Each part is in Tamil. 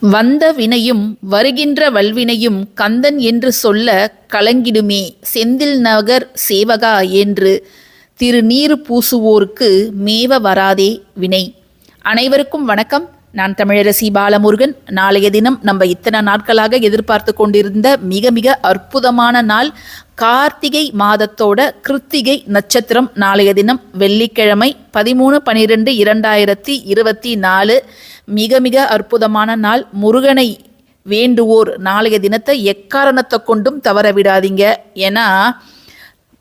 வந்த வினையும் வருகின்ற வல்வினையும் கந்தன் என்று சொல்ல கலங்கிடுமே. செந்தில் நகர் சேவகா என்று திருநீறு பூசுவோர்க்கு மேவ வராதே வினை. அனைவருக்கும் வணக்கம். நான் தமிழரசி பாலமுருகன். நாளைய தினம் நம்ம இத்தனை நாட்களாக எதிர்பார்த்து கொண்டிருந்த மிக மிக அற்புதமான நாள் கார்த்திகை மாதத்தோட கிருத்திகை நட்சத்திரம். நாளைய தினம் வெள்ளிக்கிழமை பதிமூணு பனிரெண்டு இரண்டாயிரத்தி இருபத்தி நாலு. மிக மிக அற்புதமான நாள். முருகனை வேண்டுவோர் நாளைய தினத்தை எக்காரணத்தை கொண்டும் தவற விடாதீங்க. ஏன்னா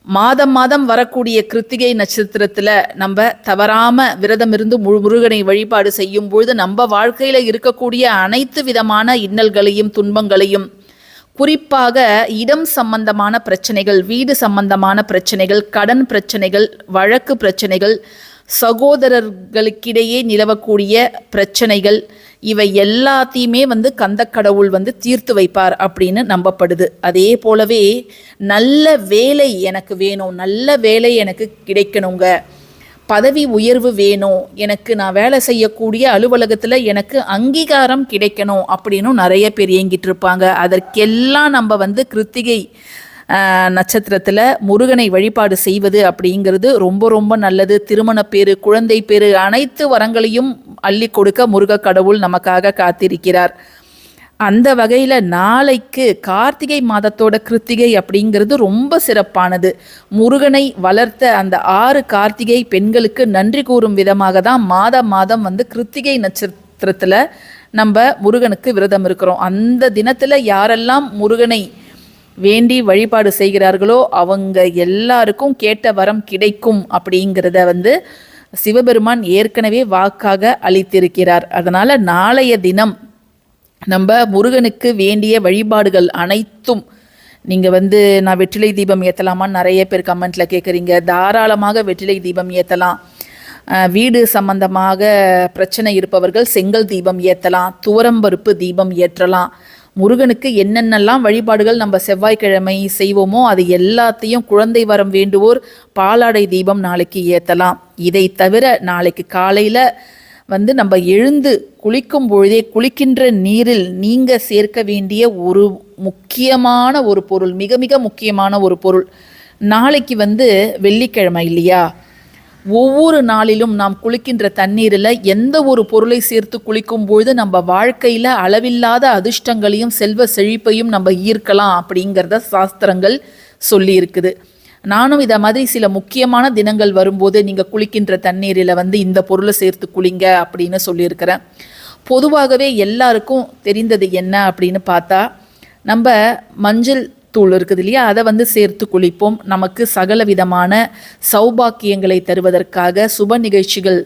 மாதம் மாதம் வரக்கூடிய கிருத்திகை நட்சத்திரத்தில் நம்ம தவறாமல் விரதம் இருந்து முழு முருகனை வழிபாடு செய்யும் பொழுது நம்ம வாழ்க்கையில் இருக்கக்கூடிய அனைத்து விதமான இன்னல்களையும் துன்பங்களையும் குறிப்பாக இடம் சம்பந்தமான பிரச்சனைகள் வீடு சம்பந்தமான பிரச்சனைகள் கடன் பிரச்சனைகள் வழக்கு பிரச்சனைகள் சகோதரர்களுக்கிடையே நிலவக்கூடிய பிரச்சனைகள் இவை எல்லாத்தையுமே வந்து கந்த கடவுள் வந்து தீர்த்து வைப்பார் அப்படின்னு நம்பப்படுது. அதே போலவே நல்ல வேலை எனக்கு வேணும் நல்ல வேலை எனக்கு கிடைக்கணுங்க. பதவி உயர்வு வேணும் எனக்கு நான் வேலை செய்யக்கூடிய அலுவலகத்தில் எனக்கு அங்கீகாரம் கிடைக்கணும் அப்படின்னு நிறைய பேர் இயங்கிட்டு இருப்பாங்க. அதற்கெல்லாம் நம்ம வந்து கிருத்திகை நட்சத்திரத்தில் முருகனை வழிபாடு செய்வது அப்படிங்கிறது ரொம்ப ரொம்ப நல்லது. திருமண பேரு குழந்தை பேரு அனைத்து வரங்களையும் அள்ளி கொடுக்க முருக கடவுள் நமக்காக காத்திருக்கிறார். அந்த வகையில் நாளைக்கு கார்த்திகை மாதத்தோட கிருத்திகை அப்படிங்கிறது ரொம்ப சிறப்பானது. முருகனை வளர்த்த அந்த ஆறு கார்த்திகை பெண்களுக்கு நன்றி கூறும் விதமாக தான் மாதம் மாதம் வந்து கிருத்திகை நட்சத்திரத்தில் நம்ம முருகனுக்கு விரதம் இருக்கிறோம். அந்த தினத்தில் யாரெல்லாம் முருகனை வேண்டி வழிபாடு செய்கிறார்களோ அவங்க எல்லாருக்கும் கேட்ட வரம் கிடைக்கும் அப்படிங்கிறத வந்து சிவபெருமான் ஏற்கனவே வாக்காக அளித்திருக்கிறார். அதனால் நாளைய தினம் நம்ம முருகனுக்கு வேண்டிய வழிபாடுகள் அனைத்தும் நீங்கள் வந்து நான் வெற்றிலை தீபம் ஏற்றலாமான்னு நிறைய பேர் கமெண்ட்டில் கேட்குறீங்க தாராளமாக வெற்றிலை தீபம் ஏற்றலாம் வீடு சம்பந்தமாக பிரச்சனை இருப்பவர்கள் செங்கல் தீபம் ஏற்றலாம் துவரம்பருப்பு தீபம் ஏற்றலாம். முருகனுக்கு என்னென்னலாம் வழிபாடுகள் நம்ம செவ்வாய்க்கிழமை செய்வோமோ அது எல்லாத்தையும் குழந்தை வரம் வேண்டுவோர் பாலாடை தீபம் நாளைக்கு ஏற்றலாம் இதை தவிர நாளைக்கு காலையில் வந்து நம்ம எழுந்து குளிக்கும் பொழுதே குளிக்கின்ற நீரில் நீங்கள் சேர்க்க வேண்டிய ஒரு முக்கியமான ஒரு பொருள் மிக மிக முக்கியமான ஒரு பொருள். நாளைக்கு வந்து வெள்ளிக்கிழமை இல்லையா? ஒவ்வொரு நாளிலும் நாம் குளிக்கின்ற தண்ணீரில் எந்த ஒரு பொருளை சேர்த்து குளிக்கும் பொழுது நம்ம வாழ்க்கையில் அளவில்லாத அதிர்ஷ்டங்களையும் செல்வ செழிப்பையும் நம்ம ஈர்க்கலாம் அப்படிங்கிறத சாஸ்திரங்கள் சொல்லியிருக்குது. நானும் இதை மாதிரி சில முக்கியமான தினங்கள் வரும்போது நீங்கள் குளிக்கின்ற தண்ணீரில் வந்து இந்த பொருளை சேர்த்து குளிங்க அப்படின்னு சொல்லியிருக்கிறேன். பொதுவாகவே எல்லாருக்கும் தெரிந்தது என்ன அப்படின்னு பார்த்தா நம்ம மஞ்சள் தூள் இருக்குது இல்லையா? அதை வந்து சேர்த்து குளிப்போம். நமக்கு சகல விதமான சௌபாக்கியங்களை தருவதற்காக சுப நிகழ்ச்சிகள்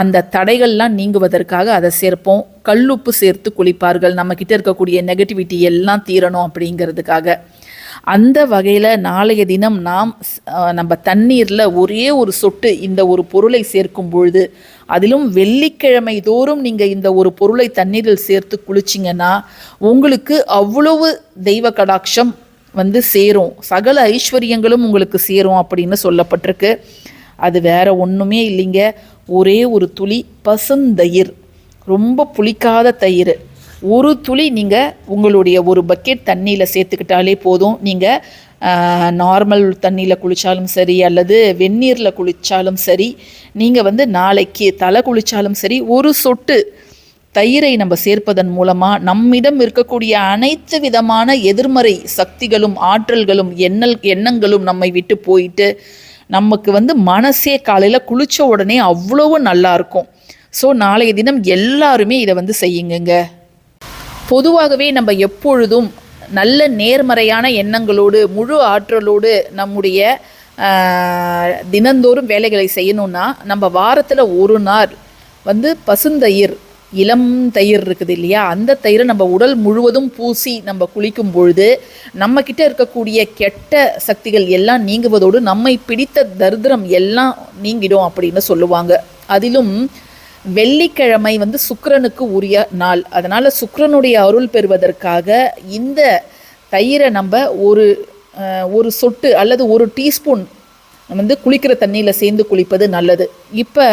அந்த தடைகள்லாம் நீங்குவதற்காக அதை சேர்ப்போம். கல்லுப்பு சேர்த்து குளிப்பார்கள். நம்மக்கிட்ட இருக்கக்கூடிய நெகட்டிவிட்டி எல்லாம் தீரணும் அப்படிங்கிறதுக்காக. அந்த வகையில் நாளைய தினம் நாம் நம்ம தண்ணீரில் ஒரே ஒரு சொட்டு இந்த ஒரு பொருளை சேர்க்கும் பொழுது அதிலும் வெள்ளிக்கிழமை தோறும் நீங்கள் இந்த ஒரு பொருளை தண்ணீரில் சேர்த்து குளிச்சிங்கன்னா உங்களுக்கு அவ்வளவு தெய்வ கடாட்சம் வந்து சேரும். சகல ஐஸ்வர்யங்களும் உங்களுக்கு சேரும் அப்படின்னு சொல்லப்பட்டிருக்கு. அது வேற ஒன்றுமே இல்லைங்க. ஒரே ஒரு துளி பசுந்தயிர். ரொம்ப புளிக்காத தயிர். ஒரு துளி நீங்கள் உங்களுடைய ஒரு பக்கெட் தண்ணியில் சேர்த்துக்கிட்டாலே போதும். நீங்கள் நார்மல் தண்ணியில் குளித்தாலும் சரி அல்லது வெந்நீரில் குளித்தாலும் சரி நீங்கள் வந்து நாளைக்கு தலை குளித்தாலும் சரி ஒரு சொட்டு தயிரை நம்ம சேர்ப்பதன் மூலமாக நம்மிடம் இருக்கக்கூடிய அனைத்து விதமான எதிர்மறை சக்திகளும் ஆற்றல்களும் எண்ணல் எண்ணங்களும் நம்மை விட்டு போயிட்டு நமக்கு வந்து மனசே காலையில் குளித்த உடனே அவ்வளவு நல்லா இருக்கும். ஸோ நாளைய தினம் எல்லாருமே இதை வந்து செய்யுங்க பொதுவாகவே நம்ம எப்பொழுதும் நல்ல நேர்மறையான எண்ணங்களோடு முழு ஆற்றலோடு நம்முடைய தினந்தோறும் வேலைகளை செய்யணும்னா நம்ம வாரத்தில் ஒரு நாள் வந்து பசுந்தயிர் இளம் தயிர் இருக்குது இல்லையா? அந்த தயிரை நம்ம உடல் முழுவதும் பூசி நம்ம குளிக்கும் பொழுது நம்மக்கிட்ட இருக்கக்கூடிய கெட்ட சக்திகள் எல்லாம் நீங்குவதோடு நம்மை பிடித்த தரித்திரம் எல்லாம் நீங்கிடும் அப்படின்னு சொல்லுவாங்க. அதிலும் வெள்ளிக்கிழமை வந்து சுக்கரனுக்கு உரிய நாள். அதனால் சுக்கரனுடைய அருள் பெறுவதற்காக இந்த தயிரை நம்ம ஒரு ஒரு சொட்டு அல்லது ஒரு டீஸ்பூன் வந்து குளிக்கிற தண்ணியில் சேர்ந்து குளிப்பது நல்லது. இப்போ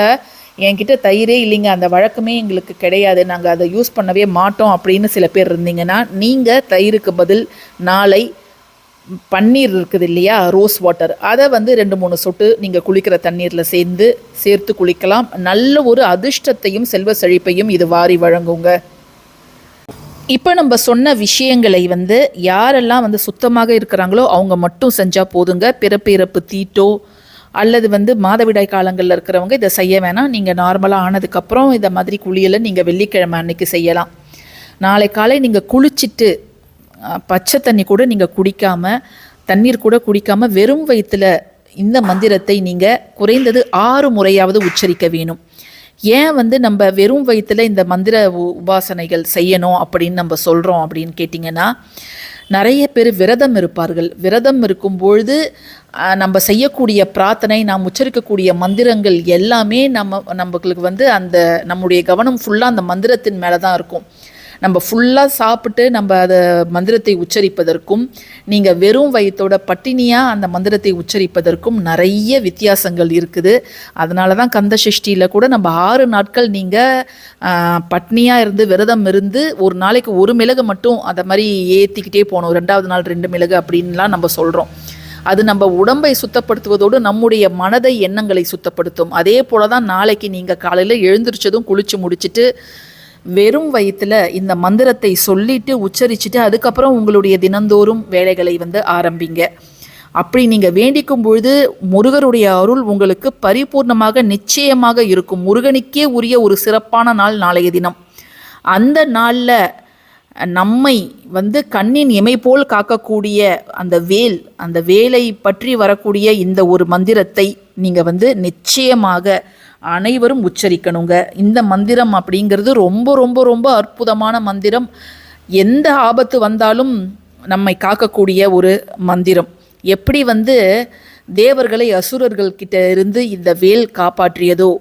என்கிட்ட தயிரே இல்லைங்க. அந்த வழக்கமே எங்களுக்கு கிடையாது. நாங்கள் அதை யூஸ் பண்ணவே மாட்டோம் அப்படின்னு சில பேர் இருந்தீங்கன்னா நீங்கள் தயிருக்கு பதில் நாளை பன்னீர் இருக்குது இல்லையா? ரோஸ் வாட்டர் அதை வந்து ரெண்டு மூணு சொட்டு நீங்கள் குளிக்கிற தண்ணீரில் சேர்ந்து சேர்த்து குளிக்கலாம். நல்ல ஒரு அதிர்ஷ்டத்தையும் செல்வ செழிப்பையும் இது வாரி வழங்குங்க. இப்போ நம்ம சொன்ன விஷயங்களை வந்து யாரெல்லாம் வந்து சுத்தமாக இருக்கிறாங்களோ அவங்க மட்டும் செஞ்சால் போதுங்க. பிறப்பிறப்பு தீட்டோ அல்லது வந்து மாதவிடாய் காலங்களில் இருக்கிறவங்க இதை செய்ய வேணாம். நீங்கள் நார்மலாக ஆனதுக்கப்புறம் இந்த மாதிரி குளியலை நீங்கள் வெள்ளிக்கிழமை அன்னைக்கு செய்யலாம். நாளை காலை நீங்கள் குளிச்சுட்டு பச்சை தண்ணி கூட நீங்கள் குடிக்காமல் தண்ணீர் கூட குடிக்காமல் வெறும் வயிற்றில் இந்த மந்திரத்தை நீங்கள் குறைந்தது ஆறு முறையாவது உச்சரிக்க வேணும். ஏன் வந்து நம்ம வெறும் வயிற்றுல இந்த மந்திர உ- உபாசனைகள் செய்யணும் அப்படின்னு நம்ம சொல்கிறோம் அப்படின்னு கேட்டிங்கன்னா நிறைய பேர் விரதம் இருப்பார்கள். விரதம் இருக்கும் பொழுது நம்ம செய்யக்கூடிய பிரார்த்தனை நாம் உச்சரிக்கக்கூடிய மந்திரங்கள் எல்லாமே நம்ம நம்மளுக்கு வந்து அந்த நம்முடைய கவனம் ஃபுல்லாக அந்த மந்திரத்தின் மேலே தான் இருக்கும். நம்ம ஃபுல்லாக சாப்பிட்டு நம்ம அதை மந்திரத்தை உச்சரிப்பதற்கும் நீங்கள் வெறும் வயிற்றோட பட்டினியாக அந்த மந்திரத்தை உச்சரிப்பதற்கும் நிறைய வித்தியாசங்கள் இருக்குது. அதனால தான் கந்த சஷ்டியில் கூட நம்ம ஆறு நாட்கள் நீங்கள் பட்னியாக இருந்து விரதம் இருந்து ஒரு நாளைக்கு ஒரு மிளகு மட்டும் அதை மாதிரி ஏற்றிக்கிட்டே போகணும் ரெண்டாவது நாள் ரெண்டு மிளகு அப்படின்லாம் நம்ம சொல்கிறோம் அது நம்ம உடம்பை சுத்தப்படுத்துவதோடு நம்முடைய மனதை எண்ணங்களை சுத்தப்படுத்தும். அதே போல தான் நாளைக்கு நீங்கள் காலையில் எழுந்திரிச்சதும் குளிச்சு முடிச்சிட்டு வெறும் வயிற்றுல இந்த மந்திரத்தை சொல்லிட்டு உச்சரிச்சுட்டு அதுக்கப்புறம் உங்களுடைய தினந்தோறும் வேலைகளை வந்து ஆரம்பிங்க. அப்படி நீங்கள் வேண்டிக்கும் பொழுது முருகருடைய அருள் உங்களுக்கு பரிபூர்ணமாக நிச்சயமாக இருக்கும். முருகனுக்கே உரிய ஒரு சிறப்பான நாள் நாளைய தினம். அந்த நாளில் நம்மை வந்து கண்ணின் இமை போல் காக்கக்கூடிய அந்த வேல் அந்த வேலை பற்றி வரக்கூடிய இந்த ஒரு மந்திரத்தை நீங்கள் வந்து நிச்சயமாக அனைவரும் உச்சரிக்கணுங்க. இந்த மந்திரம் அப்படிங்கிறது ரொம்ப ரொம்ப ரொம்ப அற்புதமான மந்திரம். எந்த ஆபத்து வந்தாலும் நம்மை காக்கக்கூடிய ஒரு மந்திரம். எப்படி வந்து தேவர்களை அசுரர்கள் கிட்ட இருந்து இந்த வேல் காப்பாற்றியதோ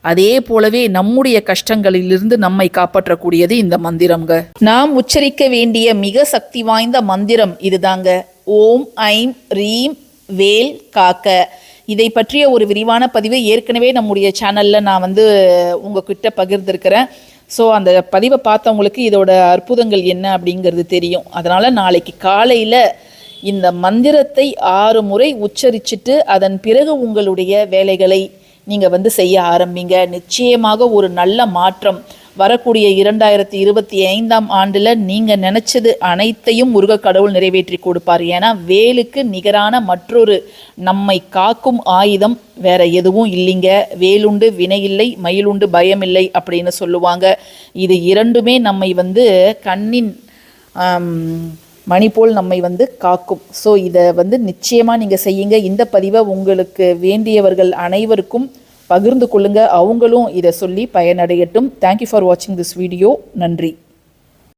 அதே போலவே நம்முடைய கஷ்டங்களிலிருந்து நம்மை காப்பாற்றக்கூடியது இந்த மந்திரம்ங்க. நாம் உச்சரிக்க வேண்டிய மிக சக்தி வாய்ந்த மந்திரம் இதுதாங்க. ஓம் ஐம் ரீம் வேல் காக்க. இதை பற்றிய ஒரு விரிவான பதிவை ஏற்கனவே நம்முடைய சேனலில் நான் வந்து உங்ககிட்ட பகிர்ந்திருக்கிறேன். ஸோ அந்த பதிவை பார்த்தவங்களுக்கு இதோட அற்புதங்கள் என்ன அப்படிங்கிறது தெரியும். அதனால் நாளைக்கு காலையில் இந்த மந்திரத்தை ஆறு முறை உச்சரிச்சிட்டு அதன் பிறகு உங்களுடைய வேலைகளை நீங்கள் வந்து செய்ய ஆரம்பிங்க. நிச்சயமாக ஒரு நல்ல மாற்றம் வரக்கூடிய இரண்டாயிரத்தி இருபத்தி ஐந்தாம் ஆண்டில் நீங்கள் நினச்சது அனைத்தையும் முருக கடவுள் நிறைவேற்றி கொடுப்பார். ஏன்னா வேலுக்கு நிகரான மற்றொரு நம்மை காக்கும் ஆயுதம் வேற எதுவும் இல்லைங்க. வேலுண்டு வினையில்லை மயிலுண்டு பயமில்லை அப்படின்னு சொல்லுவாங்க. இது இரண்டுமே நம்மை வந்து கண்ணின் மணி போல் நம்மை வந்து காக்கும். ஸோ இதை வந்து நிச்சயமாக நீங்கள் செய்யுங்க. இந்த பதிவை உங்களுக்கு வேண்டியவர்கள் அனைவருக்கும் பகிர்ந்து கொள்ளுங்க. அவங்களும் இதை சொல்லி பயனடையட்டும். தேங்க்யூ ஃபார் வாட்சிங் திஸ் வீடியோ நன்றி.